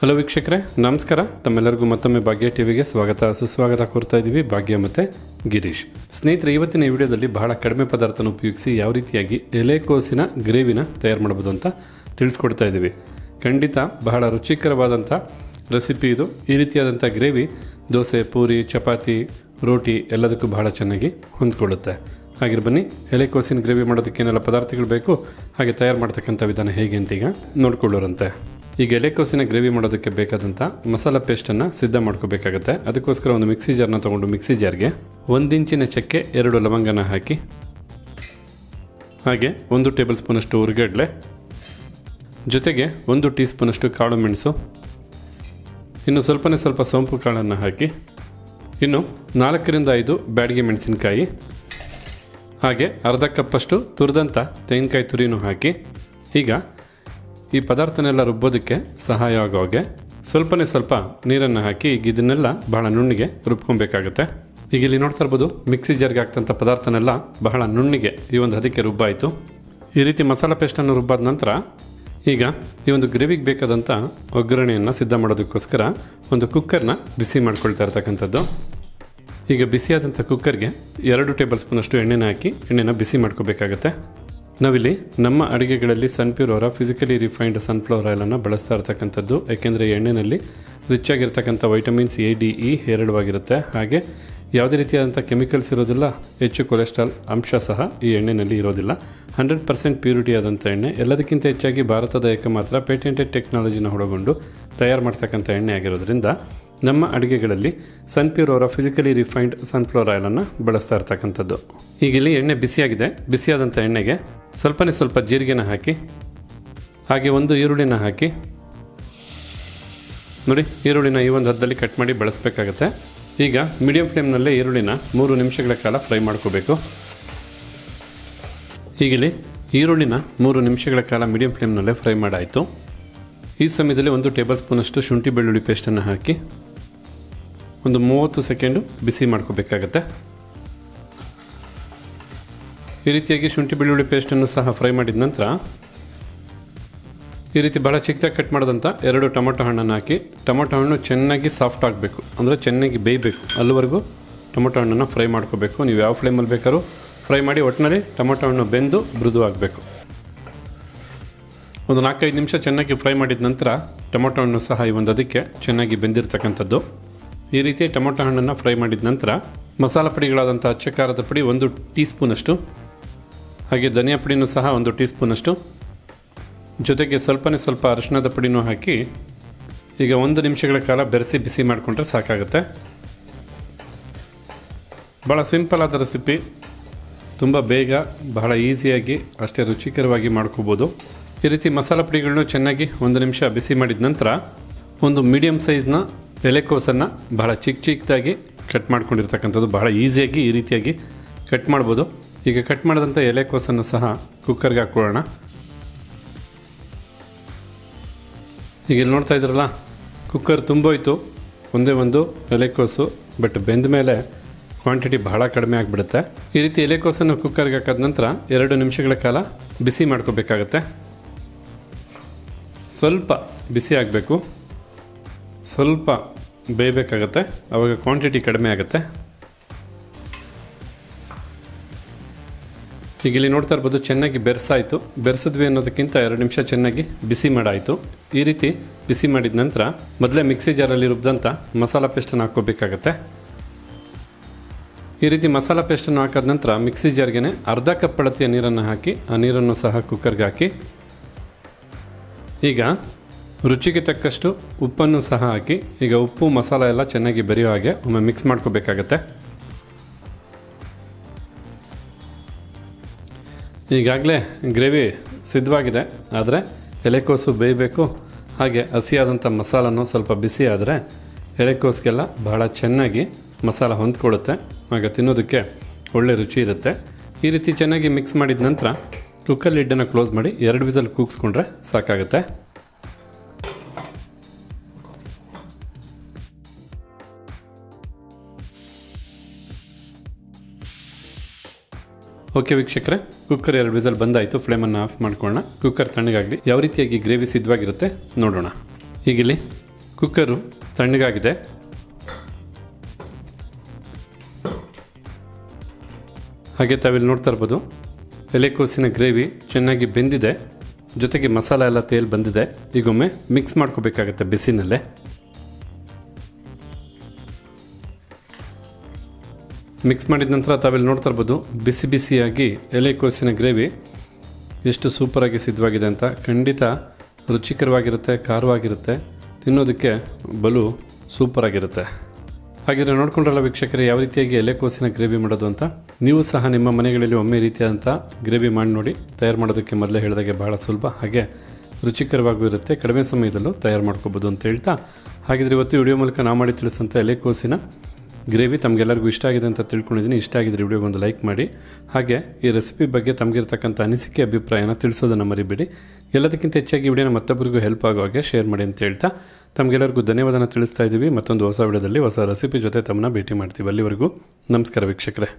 Hello ವೀಕ್ಷಕರೇ. ನಮಸ್ಕಾರ. ತಮ್ಮೆಲ್ಲರಿಗೂ ಮತ್ತೊಮ್ಮೆ ಭಾಗ್ಯ ಟಿವಿಗೆ ಸ್ವಾಗತ. ಸುಸ್ವಾಗತ ಕೋರ್ತಾ ಇದ್ದೀವಿ ಭಾಗ್ಯ ಮತ್ತು ಗಿರೀಶ್. ಸ್ನೇಹಿತರೆ, ಇವತ್ತಿನ ವಿಡಿಯೋದಲ್ಲಿ ಬಹಳ ಕಡಿಮೆ ಪದಾರ್ಥನ ಉಪಯೋಗಿಸಿ ಯಾವ ರೀತಿಯಾಗಿ ಎಲೆಕೋಸಿನ ಗ್ರೇವಿನ ತಯಾರು ಮಾಡ್ಬೋದು ಅಂತ ತಿಳಿಸ್ಕೊಡ್ತಾ ಇದ್ದೀವಿ. ಖಂಡಿತ ಬಹಳ ರುಚಿಕರವಾದಂಥ ರೆಸಿಪಿ ಇದು. ಈ ರೀತಿಯಾದಂಥ ಗ್ರೇವಿ, ದೋಸೆ, ಪೂರಿ, ಚಪಾತಿ, ರೋಟಿ ಎಲ್ಲದಕ್ಕೂ ಬಹಳ ಚೆನ್ನಾಗಿ ಹೊಂದ್ಕೊಳ್ಳುತ್ತೆ. ಹಾಗೆ ಬನ್ನಿ. ಎಲೆಕೋಸಿನ ಗ್ರೇವಿ ಮಾಡೋದಕ್ಕೆ ಏನೆಲ್ಲ ಪದಾರ್ಥಗಳು ಬೇಕು, ಹಾಗೆ ತಯಾರು ಮಾಡ್ತಕ್ಕಂಥ ವಿಧಾನ ಹೇಗೆ ಅಂತ ಈಗ ನೋಡ್ಕೊಳ್ಳೋರಂತೆ. ಈಗ ಎಲೆಕೋಸಿನ ಗ್ರೇವಿ ಮಾಡೋದಕ್ಕೆ ಬೇಕಾದಂಥ ಮಸಾಲ ಪೇಸ್ಟನ್ನು ಸಿದ್ಧ ಮಾಡ್ಕೋಬೇಕಾಗತ್ತೆ. ಅದಕ್ಕೋಸ್ಕರ ಒಂದು ಮಿಕ್ಸಿ ಜಾರ್ನ ತೊಗೊಂಡು ಮಿಕ್ಸಿ ಜಾರ್ಗೆ ಒಂದಿಂಚಿನ ಚಕ್ಕೆ ಎರಡು ಲವಂಗನ ಹಾಕಿ, ಹಾಗೆ ಒಂದು ಟೇಬಲ್ ಸ್ಪೂನಷ್ಟು ಉರ್ಗಡ್ಲೆ, ಜೊತೆಗೆ ಒಂದು ಟೀ ಸ್ಪೂನಷ್ಟು ಕಾಳು ಮೆಣಸು, ಇನ್ನು ಸ್ವಲ್ಪನೇ ಸ್ವಲ್ಪ ಸೋಂಪು ಕಾಳನ್ನು ಹಾಕಿ, ಇನ್ನು ನಾಲ್ಕರಿಂದ ಐದು ಬ್ಯಾಡಿಗೆ ಮೆಣಸಿನಕಾಯಿ ಹಾಗೆ ಅರ್ಧ ಕಪ್ಪಷ್ಟು ತುರಿದಂಥ ತೆಂಗಿನಕಾಯಿ ತುರಿನೂ ಹಾಕಿ, ಈಗ ಈ ಪದಾರ್ಥನೆಲ್ಲ ರುಬ್ಬೋದಕ್ಕೆ ಸಹಾಯ ಆಗೋ ಸ್ವಲ್ಪನೇ ಸ್ವಲ್ಪ ನೀರನ್ನು ಹಾಕಿ, ಈಗ ಇದನ್ನೆಲ್ಲ ಬಹಳ ನುಣ್ಣಿಗೆ ರುಬ್ಕೊಬೇಕಾಗತ್ತೆ. ಈಗ ಇಲ್ಲಿ ನೋಡ್ತಾ ಇರ್ಬೋದು, ಮಿಕ್ಸಿ ಜರ್ಗೆ ಹಾಕ್ತಂಥ ಪದಾರ್ಥನೆಲ್ಲ ಬಹಳ ನುಣ್ಣಿಗೆ ಈ ಒಂದು ಹದಕ್ಕೆ ರುಬ್ಬಾಯಿತು. ಈ ರೀತಿ ಮಸಾಲೆ ಪೇಸ್ಟನ್ನು ರುಬ್ಬಾದ ನಂತರ ಈಗ ಈ ಒಂದು ಗ್ರೇವಿಗೆ ಬೇಕಾದಂಥ ಒಗ್ಗರಣೆಯನ್ನು ಸಿದ್ಧ ಮಾಡೋದಕ್ಕೋಸ್ಕರ ಒಂದು ಕುಕ್ಕರ್ನ ಬಿಸಿ ಮಾಡ್ಕೊಳ್ತಾ ಇರ್ತಕ್ಕಂಥದ್ದು. ಈಗ ಬಿಸಿಯಾದಂಥ ಕುಕ್ಕರ್ಗೆ ಎರಡು ಟೇಬಲ್ ಸ್ಪೂನಷ್ಟು ಎಣ್ಣೆನ ಹಾಕಿ ಎಣ್ಣೆನ ಬಿಸಿ ಮಾಡ್ಕೋಬೇಕಾಗತ್ತೆ. ನಾವಿಲ್ಲಿ ನಮ್ಮ ಅಡುಗೆಗಳಲ್ಲಿ ಸನ್ಪ್ಯೂರ್ ಅವರ ಫಿಸಿಕಲಿ ರಿಫೈನ್ಡ್ ಸನ್ಫ್ಲವರ್ ಆಯಿಲನ್ನು ಬಳಸ್ತಾ ಇರ್ತಕ್ಕಂಥದ್ದು. ಏಕೆಂದರೆ ಎಣ್ಣೆಯಲ್ಲಿ ರಿಚ್ ಆಗಿರ್ತಕ್ಕಂಥ ವೈಟಮಿನ್ಸ್ ಎ ಡಿ ಇ ಹೇರಳವಾಗಿರುತ್ತೆ. ಹಾಗೆ ಯಾವುದೇ ರೀತಿಯಾದಂಥ ಕೆಮಿಕಲ್ಸ್ ಇರೋದಿಲ್ಲ, ಹೆಚ್ಚು ಕೊಲೆಸ್ಟ್ರಾಲ್ ಅಂಶ ಸಹ ಈ ಎಣ್ಣೆಯಲ್ಲಿ ಇರೋದಿಲ್ಲ. ಹಂಡ್ರೆಡ್ ಪರ್ಸೆಂಟ್ ಪ್ಯೂರಿಟಿ ಆದಂಥ ಎಣ್ಣೆ, ಎಲ್ಲದಕ್ಕಿಂತ ಹೆಚ್ಚಾಗಿ ಭಾರತದ ಏಕಮಾತ್ರ ಪೇಟೆಂಟೆಡ್ ಟೆಕ್ನಾಲಜಿನ ಒಳಗೊಂಡು ತಯಾರು ಮಾಡ್ತಕ್ಕಂಥ ಎಣ್ಣೆ ಆಗಿರೋದ್ರಿಂದ ನಮ್ಮ ಅಡುಗೆಗಳಲ್ಲಿ ಸನ್ಪ್ಯೂರ್ ಅವರ ಫಿಸಿಕಲಿ ರಿಫೈನ್ಡ್ ಸನ್ಫ್ಲವರ್ ಆಯಿಲನ್ನು ಬಳಸ್ತಾ ಇರ್ತಕ್ಕಂಥದ್ದು. ಈಗಿಲ್ಲಿ ಎಣ್ಣೆ ಬಿಸಿಯಾಗಿದೆ. ಬಿಸಿಯಾದಂಥ ಎಣ್ಣೆಗೆ ಸ್ವಲ್ಪನೇ ಸ್ವಲ್ಪ ಜೀರಿಗೆನ ಹಾಕಿ, ಹಾಗೆ ಒಂದು ಈರುಳ್ಳಿನ ಹಾಕಿ, ನೋಡಿ ಈರುಳ್ಳಿನ ಈ ಒಂದು ಹದ್ದಲ್ಲಿ ಕಟ್ ಮಾಡಿ ಬಳಸಬೇಕಾಗತ್ತೆ. ಈಗ ಮೀಡಿಯಂ ಫ್ಲೇಮ್ನಲ್ಲೇ ಈರುಳ್ಳಿನ ಮೂರು ನಿಮಿಷಗಳ ಕಾಲ ಫ್ರೈ ಮಾಡ್ಕೋಬೇಕು. ಈಗಿಲ್ಲಿ ಈರುಳ್ಳಿನ ಮೂರು ನಿಮಿಷಗಳ ಕಾಲ ಮೀಡಿಯಂ ಫ್ಲೇಮ್ನಲ್ಲೇ ಫ್ರೈ ಮಾಡಾಯಿತು. ಈ ಸಮಯದಲ್ಲಿ ಒಂದು ಟೇಬಲ್ ಸ್ಪೂನಷ್ಟು ಶುಂಠಿ ಬೆಳ್ಳುಳ್ಳಿ ಪೇಸ್ಟನ್ನು ಹಾಕಿ ಒಂದು ಮೂವತ್ತು ಸೆಕೆಂಡು ಬಿಸಿ ಮಾಡ್ಕೋಬೇಕಾಗತ್ತೆ. ಈ ರೀತಿಯಾಗಿ ಶುಂಠಿ ಬೆಳ್ಳುಳ್ಳಿ ಪೇಸ್ಟನ್ನು ಸಹ ಫ್ರೈ ಮಾಡಿದ ನಂತರ ಈ ರೀತಿ ಬಹಳ ಚಿಕ್ಕದಾಗಿ ಕಟ್ ಮಾಡಿದಂಥ ಎರಡು ಟೊಮೊಟೊ ಹಣ್ಣನ್ನು ಹಾಕಿ, ಟೊಮೊಟೊ ಹಣ್ಣು ಚೆನ್ನಾಗಿ ಸಾಫ್ಟ್ ಆಗಬೇಕು, ಅಂದರೆ ಚೆನ್ನಾಗಿ ಬೇಯಬೇಕು. ಅಲ್ಲಿವರೆಗೂ ಟೊಮೊಟೊ ಹಣ್ಣನ್ನು ಫ್ರೈ ಮಾಡ್ಕೋಬೇಕು. ನೀವು ಯಾವ ಫ್ಲೇಮಲ್ಲಿ ಬೇಕಾದ್ರೂ ಫ್ರೈ ಮಾಡಿ ಒಟ್ಟಿನಲ್ಲಿ ಟೊಮೊಟೊ ಹಣ್ಣು ಬೆಂದು ಮೃದು ಆಗಬೇಕು. ಒಂದು ನಾಲ್ಕೈದು ನಿಮಿಷ ಚೆನ್ನಾಗಿ ಫ್ರೈ ಮಾಡಿದ ನಂತರ ಟೊಮೊಟೊ ಹಣ್ಣು ಸಹ ಈ ಒಂದು ಅದಕ್ಕೆ ಚೆನ್ನಾಗಿ ಬೆಂದಿರ್ತಕ್ಕಂಥದ್ದು. ಈ ರೀತಿ ಟೊಮೊಟೊ ಹಣ್ಣನ್ನು ಫ್ರೈ ಮಾಡಿದ ನಂತರ ಮಸಾಲ ಪುಡಿಗಳಾದಂಥ ಅಚ್ಚ ಖಾರದ ಪುಡಿ ಒಂದು ಟೀ ಸ್ಪೂನಷ್ಟು ಹಾಗೆ ಧನಿಯಾ ಪುಡಿನೂ ಸಹ ಒಂದು ಟೀ ಸ್ಪೂನಷ್ಟು ಜೊತೆಗೆ ಸ್ವಲ್ಪನೇ ಸ್ವಲ್ಪ ಅರಿಶಿಣದ ಪುಡಿನೂ ಹಾಕಿ ಈಗ ಒಂದು ನಿಮಿಷಗಳ ಕಾಲ ಬೆರೆಸಿ ಬಿಸಿ ಮಾಡಿಕೊಂಡ್ರೆ ಸಾಕಾಗುತ್ತೆ. ಭಾಳ ಸಿಂಪಲ್ ಆದ ರೆಸಿಪಿ. ತುಂಬ ಬೇಗ, ಬಹಳ ಈಸಿಯಾಗಿ, ಅಷ್ಟೇ ರುಚಿಕರವಾಗಿ ಮಾಡ್ಕೋಬೋದು. ಈ ರೀತಿ ಮಸಾಲ ಪುಡಿಗಳನ್ನೂ ಚೆನ್ನಾಗಿ ಒಂದು ನಿಮಿಷ ಬಿಸಿ ಮಾಡಿದ ನಂತರ ಒಂದು ಮೀಡಿಯಮ್ ಸೈಜ್ನ ಎಲೆಕೋಸನ್ನು ಬಹಳ ಚಿಕ್ಕ ಚಿಕ್ಕದಾಗಿ ಕಟ್ ಮಾಡ್ಕೊಂಡಿರ್ತಕ್ಕಂಥದ್ದು ಬಹಳ ಈಸಿಯಾಗಿ ಈ ರೀತಿಯಾಗಿ ಕಟ್ ಮಾಡ್ಬೋದು. ಈಗ ಕಟ್ ಮಾಡಿದಂಥ ಎಲೆಕೋಸನ್ನು ಸಹ ಕುಕ್ಕರ್ಗೆ ಹಾಕ್ಕೊಳ್ಳೋಣ. ಈಗ ಇಲ್ಲಿ ನೋಡ್ತಾ ಇದ್ರಲ್ಲ, ಕುಕ್ಕರ್ ತುಂಬೋಯ್ತು. ಒಂದೇ ಒಂದು ಎಲೆಕೋಸು, ಬಟ್ ಬೆಂದ ಮೇಲೆ ಕ್ವಾಂಟಿಟಿ ಬಹಳ ಕಡಿಮೆ ಆಗಿಬಿಡುತ್ತೆ. ಈ ರೀತಿ ಎಲೆಕೋಸನ್ನು ಕುಕ್ಕರ್ಗೆ ಹಾಕಿದ ನಂತರ ಎರಡು ನಿಮಿಷಗಳ ಕಾಲ ಬಿಸಿ ಮಾಡ್ಕೋಬೇಕಾಗತ್ತೆ. ಸ್ವಲ್ಪ ಬಿಸಿ ಆಗಬೇಕು. ಸ್ವಲ್ಪ ಬೇಯಬೇಕಾಗತ್ತೆ ಆವಾಗ ಕ್ವಾಂಟಿಟಿ ಕಡಿಮೆ ಆಗುತ್ತೆ. ಈಗ ಇಲ್ಲಿ ನೋಡ್ತಾ ಇರ್ಬೋದು ಚೆನ್ನಾಗಿ ಬೆರೆಸಾಯಿತು. ಬೆರೆಸಿದ್ವಿ ಅನ್ನೋದಕ್ಕಿಂತ ಎರಡು ನಿಮಿಷ ಚೆನ್ನಾಗಿ ಬಿಸಿ ಮಾಡಾಯಿತು. ಈ ರೀತಿ ಬಿಸಿ ಮಾಡಿದ ನಂತರ ಮೊದಲೇ ಮಿಕ್ಸಿ ಜಾರಲ್ಲಿ ರುಬ್ಬಿದಂಥ ಮಸಾಲ ಪೇಸ್ಟನ್ನು ಹಾಕ್ಕೋಬೇಕಾಗತ್ತೆ. ಈ ರೀತಿ ಮಸಾಲ ಪೇಸ್ಟನ್ನು ಹಾಕಿದ ನಂತರ ಮಿಕ್ಸಿ ಜಾರ್ಗೆ ಅರ್ಧ ಕಪ್ ಅಳತೆಯ ನೀರನ್ನು ಹಾಕಿ, ಆ ನೀರನ್ನು ಸಹ ಕುಕ್ಕರ್ಗೆ ಹಾಕಿ. ಈಗ ರುಚಿಗೆ ತಕ್ಕಷ್ಟು ಉಪ್ಪನ್ನು ಸಹ ಹಾಕಿ, ಈಗ ಉಪ್ಪು, ಮಸಾಲ ಎಲ್ಲ ಚೆನ್ನಾಗಿ ಬೆರೆಯೋ ಹಾಗೆ ಒಮ್ಮೆ ಮಿಕ್ಸ್ ಮಾಡ್ಕೋಬೇಕಾಗತ್ತೆ. ಈಗಾಗಲೇ ಗ್ರೇವಿ ಸಿದ್ಧವಾಗಿದೆ, ಆದರೆ ಎಲೆಕೋಸು ಬೇಯಬೇಕು. ಹಾಗೆ ಹಸಿಯಾದಂಥ ಮಸಾಲನೂ ಸ್ವಲ್ಪ ಬಿಸಿ ಆದರೆ ಎಲೆಕೋಸ್ಗೆಲ್ಲ ಬಹಳ ಚೆನ್ನಾಗಿ ಮಸಾಲ ಹೊಂದ್ಕೊಳ್ಳುತ್ತೆ. ಆಗ ತಿನ್ನೋದಕ್ಕೆ ಒಳ್ಳೆ ರುಚಿ ಇರುತ್ತೆ. ಈ ರೀತಿ ಚೆನ್ನಾಗಿ ಮಿಕ್ಸ್ ಮಾಡಿದ ನಂತರ ಕುಕ್ಕರ್ ಲಿಡ್ಡನ್ನು ಕ್ಲೋಸ್ ಮಾಡಿ ಎರಡು ವಿಸಲ್ ಕೂಗಿಸ್ಕೊಂಡ್ರೆ ಸಾಕಾಗುತ್ತೆ. ಓಕೆ ವೀಕ್ಷಕರೇ, ಕುಕ್ಕರ್ ಎರಡು ವಿಸಲ್ ಬಂದಾಯಿತು ಫ್ಲೇಮನ್ನು ಆಫ್ ಮಾಡ್ಕೊಳ್ಳೋಣ. ಕುಕ್ಕರ್ ತಣ್ಣಗಾಗಲಿ. ಯಾವ ರೀತಿಯಾಗಿ ಗ್ರೇವಿ ಸಿದ್ಧವಾಗಿರುತ್ತೆ ನೋಡೋಣ. ಈಗಿಲ್ಲಿ ಕುಕ್ಕರು ತಣ್ಣಗಾಗಿದೆ. ಹಾಗೆ ತಾವಿಲ್ಲಿ ನೋಡ್ತಾ ಇರ್ಬೋದು, ಎಲೆಕೋಸಿನ ಗ್ರೇವಿ ಚೆನ್ನಾಗಿ ಬೆಂದಿದೆ. ಜೊತೆಗೆ ಮಸಾಲ ಎಲ್ಲ ತೇಲ್ ಬಂದಿದೆ. ಈಗೊಮ್ಮೆ ಮಿಕ್ಸ್ ಮಾಡ್ಕೋಬೇಕಾಗತ್ತೆ ಬಿಸಿನಲ್ಲೇ. ಮಿಕ್ಸ್ ಮಾಡಿದ ನಂತರ ತಾವಿಲ್ಲಿ ನೋಡ್ತಾ ಇರ್ಬೋದು, ಬಿಸಿ ಬಿಸಿಯಾಗಿ ಎಲೆಕೋಸಿನ ಗ್ರೇವಿ ಎಷ್ಟು ಸೂಪರಾಗಿ ಸಿದ್ಧವಾಗಿದೆ ಅಂತ ಖಂಡಿತ ರುಚಿಕರವಾಗಿರುತ್ತೆ, ಖಾರವಾಗಿರುತ್ತೆ, ತಿನ್ನೋದಕ್ಕೆ ಬಲು ಸೂಪರಾಗಿರುತ್ತೆ ಹಾಗಿದ್ರೆ ನೋಡ್ಕೊಂಡ್ರಲ್ಲ ವೀಕ್ಷಕರೇ, ಯಾವ ರೀತಿಯಾಗಿ ಎಲೆಕೋಸಿನ ಗ್ರೇವಿ ಮಾಡೋದು ಅಂತ? ನೀವು ಸಹ ನಿಮ್ಮ ಮನೆಗಳಲ್ಲಿ ಒಮ್ಮೆ ರೀತಿಯಾದಂಥ ಗ್ರೇವಿ ಮಾಡಿ ನೋಡಿ, ತಯಾರು ಮಾಡೋದಕ್ಕೆ ಮೊದಲೇ ಹೇಳಿದಾಗೆ ಬಹಳ ಸುಲಭ. ಹಾಗೆ ರುಚಿಕರವಾಗೂ ಇರುತ್ತೆ, ಕಡಿಮೆ ಸಮಯದಲ್ಲೂ ತಯಾರು ಮಾಡ್ಕೋಬೋದು ಅಂತ ಹೇಳ್ತಾ. ಹಾಗಿದ್ರೆ ಇವತ್ತು ವಿಡಿಯೋ ಮೂಲಕ ನಾ ಮಾಡಿ ತಿಳಿಸಂಥ ಎಲೆಕೋಸಿನ ಗ್ರೇವಿ ತಮಗೆಲ್ಲರಿಗೂ ಇಷ್ಟ ಆಗಿದೆ ಅಂತ ತಿಳ್ಕೊಂಡಿದ್ದೀನಿ. ಇಷ್ಟ ಆಗಿದ್ರೆ ವಿಡಿಯೋಗೆ ಒಂದು ಲೈಕ್ ಮಾಡಿ. ಹಾಗೆ ಈ ರೆಸಿಪಿ ಬಗ್ಗೆ ತಮಗಿರ್ತಕ್ಕಂಥ ಅನಿಸಿಕೆ, ಅಭಿಪ್ರಾಯನ ತಿಳಿಸೋದನ್ನು ಮರಿಬೇಡಿ. ಎಲ್ಲದಕ್ಕಿಂತ ಹೆಚ್ಚಾಗಿ ವಿಡಿಯೋನ ಮತ್ತೊಬ್ಬರಿಗೂ ಹೆಲ್ಪ್ ಆಗೋ ಹಾಗೆ ಶೇರ್ ಮಾಡಿ ಅಂತ ಹೇಳ್ತಾ ತಮಗೆಲ್ಲರಿಗೂ ಧನ್ಯವಾದನ ತಿಳಿಸ್ತಾ ಇದ್ದೀವಿ ಮತ್ತೊಂದು ಹೊಸ ವಿಡಿಯೋದಲ್ಲಿ ಹೊಸ ರೆಸಿಪಿ ಜೊತೆ ತಮ್ಮನ್ನ ಭೇಟಿ ಮಾಡ್ತೀವಿ ಅಲ್ಲಿವರೆಗೂ. ನಮಸ್ಕಾರ ವೀಕ್ಷಕರೇ.